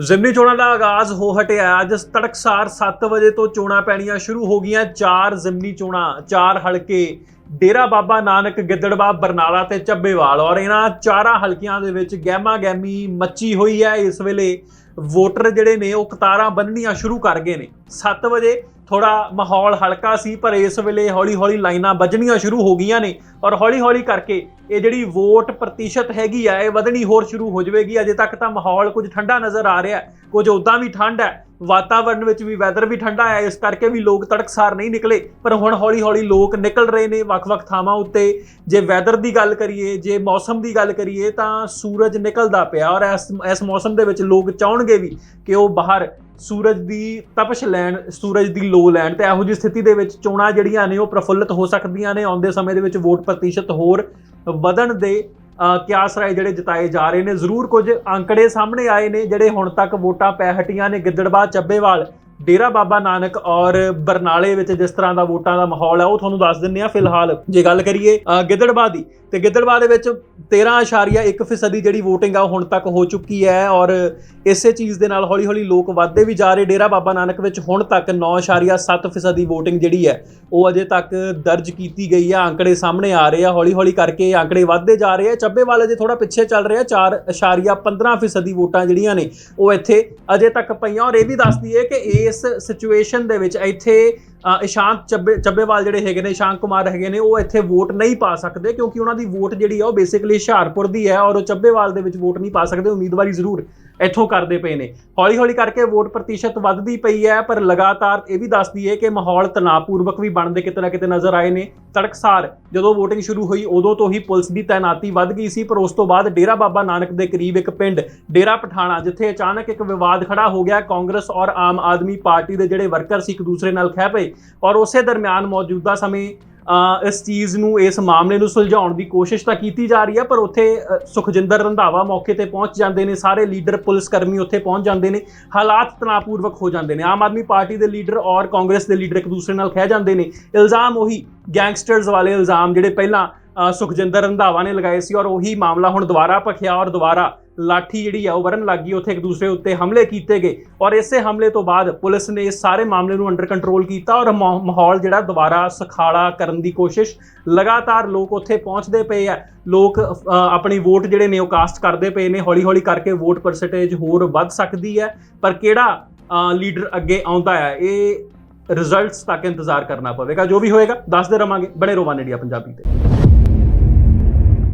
ਜ਼ਿਮਨੀ ਚੋਣਾਂ ਦਾ ਆਗਾਜ਼ ਹੋ ਹਟਿਆ। ਅੱਜ ਤੜਕਸਾਰ 7 ਵਜੇ ਤੋਂ ਚੋਣਾਂ ਪੈਣੀਆਂ ਸ਼ੁਰੂ ਹੋ ਗਈਆਂ। ਚਾਰ ਜ਼ਿਮਨੀ ਚੋਣਾਂ, ਚਾਰ ਹਲਕੇ। ਡੇਰਾ ਬਾਬਾ ਨਾਨਕ ਗਿੱਦੜਬਾਹ ਬਰਨਾਲਾ ਤੇ ਚੱਬੇਵਾਲ ਔਰ ਇਹਨਾਂ ਚਾਰਾਂ ਹਲਕਿਆਂ ਦੇ ਵਿੱਚ ਗਹਿਮਾ ਗਹਿਮੀ ਮੱਚੀ ਹੋਈ ਹੈ। ਇਸ ਵੇਲੇ ਵੋਟਰ ਜਿਹੜੇ ਨੇ, ਉਹ ਕਤਾਰਾਂ ਬੰਨਣੀਆਂ ਸ਼ੁਰੂ ਕਰ ਗਏ ਨੇ। 7 ਵਜੇ ਥੋੜਾ ਮਾਹੌਲ ਹਲਕਾ ਸੀ, ਪਰ ਇਸ ਵੇਲੇ ਹੌਲੀ-ਹੌਲੀ ਲਾਈਨਾਂ ਵੱਜਣੀਆਂ ਸ਼ੁਰੂ ਹੋ ਗਈਆਂ ਨੇ ਔਰ ਹੌਲੀ-ਹੌਲੀ ਕਰਕੇ ਇਹ ਜਿਹੜੀ ਵੋਟ ਪ੍ਰਤੀਸ਼ਤ ਹੈਗੀ ਆ, ਇਹ ਵਧਣੀ ਹੋਰ ਸ਼ੁਰੂ ਹੋ ਜਾਵੇਗੀ। ਅਜੇ ਤੱਕ ਤਾਂ ਮਾਹੌਲ ਕੁਝ ਠੰਡਾ ਨਜ਼ਰ ਆ ਰਿਹਾ ਕੁਝ ਉਦਾਂ ਵੀ ਠੰਡ ਹੈ। ਵਾਤਾਵਰਣ ਵਿੱਚ ਵੀ ਵੈਦਰ ਵੀ ਠੰਡਾ ਹੈ ਇਸ ਕਰਕੇ ਵੀ ਲੋਕ ਤੜਕਸਾਰ ਨਹੀਂ ਨਿਕਲੇ। ਪਰ ਹੁਣ ਹੌਲੀ-ਹੌਲੀ ਲੋਕ ਨਿਕਲ ਰਹੇ ਨੇ ਵੱਖ-ਵੱਖ ਥਾਵਾਂ ਉੱਤੇ। ਜੇ ਵੈਦਰ ਦੀ ਗੱਲ ਕਰੀਏ, ਜੇ ਮੌਸਮ ਦੀ ਗੱਲ ਕਰੀਏ, ਤਾਂ ਸੂਰਜ ਨਿਕਲਦਾ ਪਿਆ ਔਰ ਇਸ ਇਸ ਮੌਸਮ ਦੇ ਵਿੱਚ ਲੋਕ ਚਾਹਣਗੇ ਵੀ ਕਿ ਉਹ ਬਾਹਰ ਸੂਰਜ ਦੀ ਤਪਸ਼ ਲੈਣ, ਸੂਰਜ ਦੀ ਲੋ ਲੈਣ ਤੇ ਇਹੋ ਜਿਹੀ ਸਥਿਤੀ ਦੇ ਵਿੱਚ ਚੋਣਾਂ ਜਿਹੜੀਆਂ ਨੇ ਉਹ ਪ੍ਰਫੁੱਲਤ ਹੋ ਸਕਦੀਆਂ ਨੇ। ਆਉਂਦੇ ਸਮੇਂ ਦੇ ਵਿੱਚ ਵੋਟ ਪ੍ਰਤੀਸ਼ਤ ਹੋਰ ਵਧਣ ਦੇ ਕਿਆਸ ਰਾਏ ਜਿਹੜੇ ਜਿਤਾਏ ਜਾ ਰਹੇ ਨੇ? ਜ਼ਰੂਰ ਕੁਝ ਅੰਕੜੇ ਸਾਹਮਣੇ ਆਏ ਨੇ ਜਿਹੜੇ ਹੁਣ ਤੱਕ ਵੋਟਾਂ ਪੈ ਹਟੀਆਂ ਨੇ ਗਿੱਦੜਬਾਹ ਚੱਬੇਵਾਲ ਡੇਰਾ ਬਾਬਾ ਨਾਨਕ ਔਰ ਬਰਨਾਲੇ ਵਿੱਚ ਜਿਸ ਤਰ੍ਹਾਂ ਦਾ ਵੋਟਾਂ ਦਾ ਮਾਹੌਲ ਹੈ ਉਹ ਤੁਹਾਨੂੰ ਦੱਸ ਦਿੰਨੇ ਆ ਫਿਲਹਾਲ। ਜੇ ਗੱਲ ਕਰੀਏ ਅ, ਗਿੱਦੜਬਾਹ ਦੀ ਤੇ ਗਿੱਦੜਬਾਹ ਦੇ ਵਿੱਚ 13.1% ਦੀ ਜਿਹੜੀ VOTING ਆ ਉਹ ਹੁਣ ਤੱਕ ਹੋ ਚੁੱਕੀ ਹੈ ਔਰ ਇਸੇ ਚੀਜ਼ ਦੇ ਨਾਲ ਹੌਲੀ-ਹੌਲੀ ਲੋਕ ਵੱਧਦੇ ਵੀ ਜਾ ਰਹੇ। ਡੇਰਾ ਬਾਬਾ ਨਾਨਕ ਵਿੱਚ ਹੁਣ ਤੱਕ 9.7% ਦੀ VOTING ਜਿਹੜੀ ਹੈ ਉਹ ਅਜੇ ਤੱਕ ਦਰਜ ਕੀਤੀ ਗਈ ਹੈ ਅੰਕੜੇ ਸਾਹਮਣੇ ਆ ਰਹੇ ਆ। ਹੌਲੀ-ਹੌਲੀ ਕਰਕੇ ਇਹ ਅੰਕੜੇ ਵੱਧਦੇ ਜਾ ਰਹੇ ਆ। ਚੱਬੇਵਾਲ ਅਜੇ ਥੋੜਾ ਪਿੱਛੇ ਚੱਲ ਰਿਹਾ 4.15% ਦੀ ਵੋਟਾਂ ਜਿਹੜੀਆਂ ਨੇ ਉਹ ਇੱਥੇ ਅਜੇ ਤੱਕ ਪਈਆਂ। ਔਰ ਇਹ ਵੀ ਦੱਸਦੀ ਹੈ ਕਿ ਇਸ ਸਿਚੁਏਸ਼ਨ ਦੇ ਵਿੱਚ ਇੱਥੇ ਅ, ਇਸ਼ਾਂਤ ਚੱਬੇ ਚੱਬੇਵਾਲ ਜਿਹੜੇ ਹੈਗੇ ਨੇ ਇਸ਼ਾਂਤ ਕੁਮਾਰ ਹੈਗੇ ਨੇ ਉਹ ਇੱਥੇ ਵੋਟ ਨਹੀਂ ਪਾ ਸਕਦੇ ਕਿਉਂਕਿ ਉਹਨਾਂ ਦੀ ਵੋਟ ਜਿਹੜੀ ਆ ਉਹ ਬੇਸਿਕਲੀ ਹੁਸ਼ਿਆਰਪੁਰ ਦੀ ਹੈ ਔਰ ਉਹ ਚੱਬੇਵਾਲ ਦੇ ਵਿੱਚ ਵੋਟ ਨਹੀਂ ਪਾ ਸਕਦੇ ਉਮੀਦਵਾਰੀ ਜ਼ਰੂਰ ਇੱਥੋਂ ਕਰਦੇ ਪਏ ਨੇ। ਹੌਲੀ ਹੌਲੀ ਕਰਕੇ ਵੋਟ ਪ੍ਰਤੀਸ਼ਤ ਵੱਧਦੀ ਪਈ ਹੈ, ਪਰ ਲਗਾਤਾਰ ਇਹ ਵੀ ਦੱਸਦੀ ਹੈ ਕਿ ਮਾਹੌਲ ਤਣਾਅਪੂਰਵਕ ਵੀ ਬਣਦੇ ਕਿਤੇ ਨਾ ਕਿਤੇ ਨਜ਼ਰ ਆਏ ਨੇ। ਤੜਕਸਾਰ ਜਦੋਂ ਵੋਟਿੰਗ ਸ਼ੁਰੂ ਹੋਈ, ਉਦੋਂ ਤੋਂ ਹੀ ਪੁਲਿਸ ਦੀ ਤਾਇਨਾਤੀ ਵੱਧ ਗਈ ਸੀ, ਪਰ ਉਸ ਤੋਂ ਬਾਅਦ ਡੇਰਾ ਬਾਬਾ ਨਾਨਕ ਦੇ ਕਰੀਬ ਇੱਕ ਪਿੰਡ, ਡੇਰਾ ਪਠਾਣਾ, ਜਿੱਥੇ ਅਚਾਨਕ ਇੱਕ ਵਿਵਾਦ ਖੜਾ ਹੋ ਗਿਆ। ਕਾਂਗਰਸ ਔਰ ਆਮ ਆਦਮੀ ਪਾਰਟੀ ਦੇ ਜਿਹੜੇ ਵਰਕਰ ਸੀ ਇੱਕ ਦੂਸਰੇ ਨਾਲ ਖਹਿ ਪਏ ਔਰ ਉਸੇ ਦਰਮਿਆਨ ਮੌਜੂਦਾ ਸਮੇਂ ਇਸ ਚੀਜ਼ ਨੂੰ, ਇਸ ਮਾਮਲੇ ਨੂੰ ਸੁਲਝਾਉਣ ਦੀ ਕੋਸ਼ਿਸ਼ ਤਾਂ ਕੀਤੀ ਜਾ ਰਹੀ ਹੈ, ਪਰ ਉੱਥੇ ਸੁਖਜਿੰਦਰ ਰੰਧਾਵਾ ਮੌਕੇ ਤੇ ਪਹੁੰਚ ਜਾਂਦੇ ਨੇ, ਸਾਰੇ ਲੀਡਰ, ਪੁਲਿਸ ਕਰਮੀ ਉੱਥੇ ਪਹੁੰਚ ਜਾਂਦੇ ਨੇ, ਹਾਲਾਤ ਤਣਾਅਪੂਰਵਕ ਹੋ ਜਾਂਦੇ ਨੇ। ਆਮ ਆਦਮੀ ਪਾਰਟੀ ਦੇ ਲੀਡਰ ਔਰ ਕਾਂਗਰਸ ਦੇ ਲੀਡਰ ਇੱਕ ਦੂਸਰੇ ਨਾਲ ਖਹਿ ਜਾਂਦੇ ਨੇ। ਇਲਜ਼ਾਮ ਉਹੀ ਗੈਂਗਸਟਰਸ ਵਾਲੇ ਇਲਜ਼ਾਮ ਜਿਹੜੇ ਪਹਿਲਾਂ ਸੁਖਜਿੰਦਰ ਰੰਧਾਵਾ ਨੇ ਲਗਾਏ ਸੀ ਔਰ ਉਹੀ ਮਾਮਲਾ ਹੁਣ ਦੁਬਾਰਾ ਭਖਿਆ ਔਰ ਦੁਬਾਰਾ ਲਾਠੀ ਜਿਹੜੀ ਆ ਉਹ ਵਰਨ ਲੱਗ ਗਈ, ਉੱਥੇ ਇੱਕ ਦੂਸਰੇ ਉੱਤੇ ਹਮਲੇ ਕੀਤੇ ਗਏ। ਔਰ ਇਸੇ ਹਮਲੇ ਤੋਂ ਬਾਅਦ ਪੁਲਿਸ ਨੇ ਇਸ ਸਾਰੇ ਮਾਮਲੇ ਨੂੰ ਅੰਡਰ ਕੰਟਰੋਲ ਕੀਤਾ ਔਰ ਮਾ- ਮਾਹੌਲ ਜਿਹੜਾ ਦੁਬਾਰਾ ਸਖਾਲਾ ਕਰਨ ਦੀ ਕੋਸ਼ਿਸ਼ ਲਗਾਤਾਰ ਲੋਕ ਉੱਥੇ ਪਹੁੰਚਦੇ ਪਏ ਆ। ਲੋਕ ਆਪਣੀ ਵੋਟ ਜਿਹੜੇ ਨੇ ਉਹ ਕਾਸਟ ਕਰਦੇ ਪਏ ਨੇ ਹੌਲੀ ਹੌਲੀ ਕਰਕੇ ਵੋਟ ਪਰਸੈਂਟੇਜ ਹੋਰ ਵੱਧ ਸਕਦੀ ਹੈ। ਪਰ ਕਿਹੜਾ ਲੀਡਰ ਅੱਗੇ ਆਉਂਦਾ ਹੈ ਇਹ ਰਿਜ਼ਲਟਸ ਤੱਕ ਇੰਤਜ਼ਾਰ ਕਰਨਾ ਪਵੇਗਾ। ਜੋ ਵੀ ਹੋਏਗਾ, ਦੱਸਦੇ ਰਵਾਂਗੇ। ਬਣੇ ਰੋਵਾਨ ਇੰਡੀਆ ਪੰਜਾਬੀ ਤੇ।